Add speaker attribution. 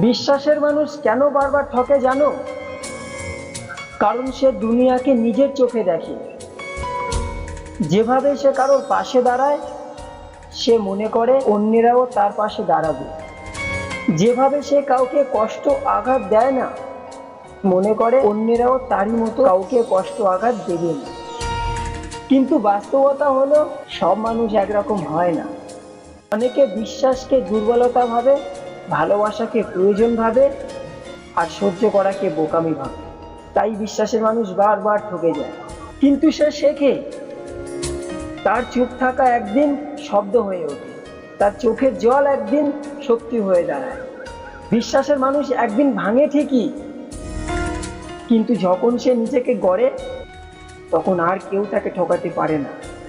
Speaker 1: বিশ্বাসের মানুষ কেন বারবার ঠকে জানো? কারণ সে দুনিয়াকে নিজের চোখে দেখে। যেভাবে সে কারোর পাশে দাঁড়ায়, সে মনে করে অন্যেরাও তার পাশে দাঁড়াবে। যেভাবে সে কাউকে কষ্ট আঘাত দেয় না, মনে করে অন্যেরাও তারই মতো কাউকে কষ্ট আঘাত দেবে না। কিন্তু বাস্তবতা হলো, সব মানুষ একরকম হয় না। অনেকে বিশ্বাসকে দুর্বলতা ভাবে ভালোবাসাকে প্রয়োজন ভাবে আর সহ্য করাকে বোকামি ভাবে। তাই বিশ্বাসের মানুষ বারবার ঠকে যায়। কিন্তু সে শেখে, তার চুপ থাকা একদিন শব্দ হয়ে ওঠে। তার চোখের জল একদিন শক্তি হয়ে দাঁড়ায়। বিশ্বাসের মানুষ একদিন ভাঙে ঠিকই। কিন্তু যখন সে নিজেকে গড়ে, তখন আর কেউ তাকে ঠকাতে পারে না।